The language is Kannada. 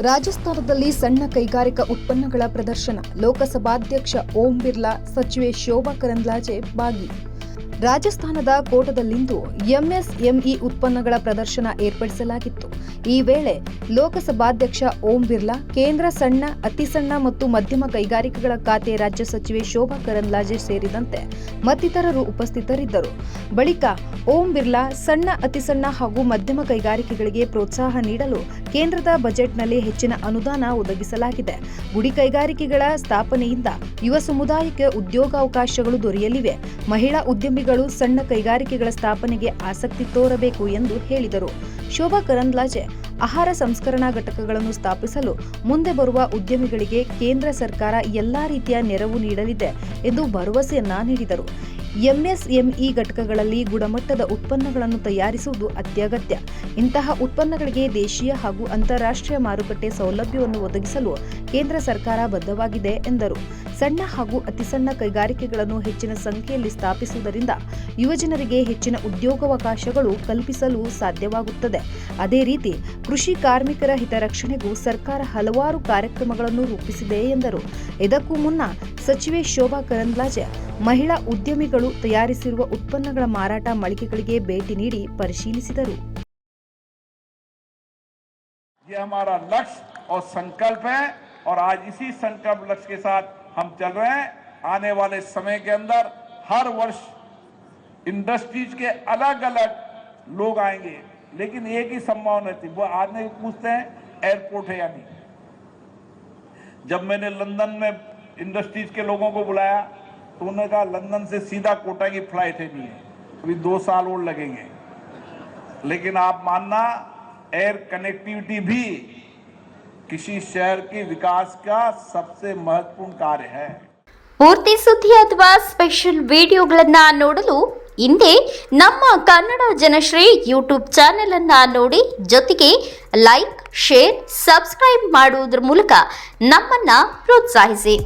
ರಾಜಸ್ಥಾನದಲ್ಲಿ ಸಣ್ಣ ಕೈಗಾರಿಕಾ ಉತ್ಪನ್ನಗಳ ಪ್ರದರ್ಶನ. ಲೋಕಸಭಾಧ್ಯಕ್ಷ ಓಂ ಬಿರ್ಲಾ ಸಚಿವೆ ಶೋಭಾ ಕರಂದ್ಲಾಜೆ ಭಾಗಿ. ರಾಜಸ್ಥಾನದ ಕೋಟದಲ್ಲಿಂದು ಎಂಎಸ್ಎಂಇ ಉತ್ಪನ್ನಗಳ ಪ್ರದರ್ಶನ ಏರ್ಪಡಿಸಲಾಗಿತ್ತು. ಈ ವೇಳೆ ಲೋಕಸಭಾಧ್ಯಕ್ಷ ಓಂ ಬಿರ್ಲಾ, ಕೇಂದ್ರ ಸಣ್ಣ, ಅತಿ ಸಣ್ಣ ಮತ್ತು ಮಧ್ಯಮ ಕೈಗಾರಿಕೆಗಳ ಖಾತೆ ರಾಜ್ಯ ಸಚಿವೆ ಶೋಭಾ ಕರಂದ್ಲಾಜೆ ಸೇರಿದಂತೆ ಮತ್ತಿತರರು ಉಪಸ್ಥಿತರಿದ್ದರು. ಬಳಿಕ ಓಂ ಬಿರ್ಲಾ ಸಣ್ಣ, ಅತಿ ಸಣ್ಣ ಹಾಗೂ ಮಧ್ಯಮ ಕೈಗಾರಿಕೆಗಳಿಗೆ ಪ್ರೋತ್ಸಾಹ ನೀಡಲು ಕೇಂದ್ರದ ಬಜೆಟ್ನಲ್ಲಿ ಹೆಚ್ಚಿನ ಅನುದಾನ ಒದಗಿಸಲಾಗಿದೆ. ಗುಡಿ ಕೈಗಾರಿಕೆಗಳ ಸ್ಥಾಪನೆಯಿಂದ ಯುವ ಸಮುದಾಯಕ್ಕೆ ಉದ್ಯೋಗಾವಕಾಶಗಳು ದೊರೆಯಲಿವೆ. ಮಹಿಳಾ ಉದ್ಯಮಿಗಳು ಸಣ್ಣ ಕೈಗಾರಿಕೆಗಳ ಸ್ಥಾಪನೆಗೆ ಆಸಕ್ತಿ ತೋರಬೇಕು ಎಂದು ಹೇಳಿದರು. ಶೋಭಾ ಕರಂದ್ಲಾಜೆ, ಆಹಾರ ಸಂಸ್ಕರಣಾ ಘಟಕಗಳನ್ನು ಸ್ಥಾಪಿಸಲು ಮುಂದೆ ಬರುವ ಉದ್ಯಮಿಗಳಿಗೆ ಕೇಂದ್ರ ಸರ್ಕಾರ ಎಲ್ಲಾ ರೀತಿಯ ನೆರವು ನೀಡಲಿದೆ ಎಂದು ಭರವಸೆಯನ್ನ ನೀಡಿದರು. ಎಂಎಸ್ಎಂಇ ಘಟಕಗಳಲ್ಲಿ ಗುಣಮಟ್ಟದ ಉತ್ಪನ್ನಗಳನ್ನು ತಯಾರಿಸುವುದು ಅತ್ಯಗತ್ಯ. ಇಂತಹ ಉತ್ಪನ್ನಗಳಿಗೆ ದೇಶೀಯ ಹಾಗೂ ಅಂತಾರಾಷ್ಟ್ರೀಯ ಮಾರುಕಟ್ಟೆ ಸೌಲಭ್ಯವನ್ನು ಒದಗಿಸಲು ಕೇಂದ್ರ ಸರ್ಕಾರ ಬದ್ಧವಾಗಿದೆ ಎಂದರು. ಸಣ್ಣ ಹಾಗೂ ಅತಿಸಣ್ಣ ಕೈಗಾರಿಕೆಗಳನ್ನು ಹೆಚ್ಚಿನ ಸಂಖ್ಯೆಯಲ್ಲಿ ಸ್ಥಾಪಿಸುವುದರಿಂದ ಯುವಜನರಿಗೆ ಹೆಚ್ಚಿನ ಉದ್ಯೋಗಾವಕಾಶಗಳು ಕಲ್ಪಿಸಲು ಸಾಧ್ಯವಾಗುತ್ತದೆ. ಅದೇ ರೀತಿ ಕೃಷಿ ಕಾರ್ಮಿಕರ ಹಿತರಕ್ಷಣೆಗೂ ಸರ್ಕಾರ ಹಲವಾರು ಕಾರ್ಯಕ್ರಮಗಳನ್ನು ರೂಪಿಸಿದೆ ಎಂದರು. ಇದಕ್ಕೂ ಮುನ್ನ ಸಚಿವೆ ಶೋಭಾ ಕರಂದ್ಲಾಜೆ ಮಹಿಳಾ ಉದ್ಯಮಿಗಳು ತಯಾರಿಸಿರುವ ಉತ್ಪನ್ನಗಳ ಮಾರಾಟ ಮಳಿಗೆಗಳಿಗೆ ಭೇಟಿ ನೀಡಿ ಪರಿಶೀಲಿಸಿದರು ये हमारा लक्ष्य और संकल्प है और आज इसी संकल्प लक्ष्य के साथ हम चल रहे हैं आने वाले समय के अंदर हर वर्ष इंडस्ट्रीज के अलग अलग लोग आएंगे लेकिन एक ही संभावना थी वो आज नहीं पूछते हैं एयरपोर्ट है या नहीं जब मैंने लंदन में इंडस्ट्रीज के लोगों को बुलाया तो उन्होंने कहा लंदन से सीधा कोटा की फ्लाइट है नहीं है अभी दो साल और लगेंगे लेकिन आप मानना एयर कनेक्टिविटी भी किसी शहर के विकास का सबसे महत्वपूर्ण कार्य है ಪೂರ್ತಿ ಸುದ್ದಿ ಅಥವಾ ಸ್ಪೆಷಲ್ ವಿಡಿಯೋಗಳನ್ನ ನೋಡಲು ಹಿಂದೆ ನಮ್ಮ ಕನ್ನಡ ಜನಶ್ರೀ ಯೂಟ್ಯೂಬ್ ಚಾನೆಲ್ ಅನ್ನ ನೋಡಿ ಜೊತೆಗೆ ಲೈಕ್ ಶೇರ್ ಸಬ್ಸ್ಕ್ರೈಬ್ ಮಾಡುವುದರ ಮೂಲಕ ನಮ್ಮನ್ನ ಪ್ರೋತ್ಸಾಹಿಸಿ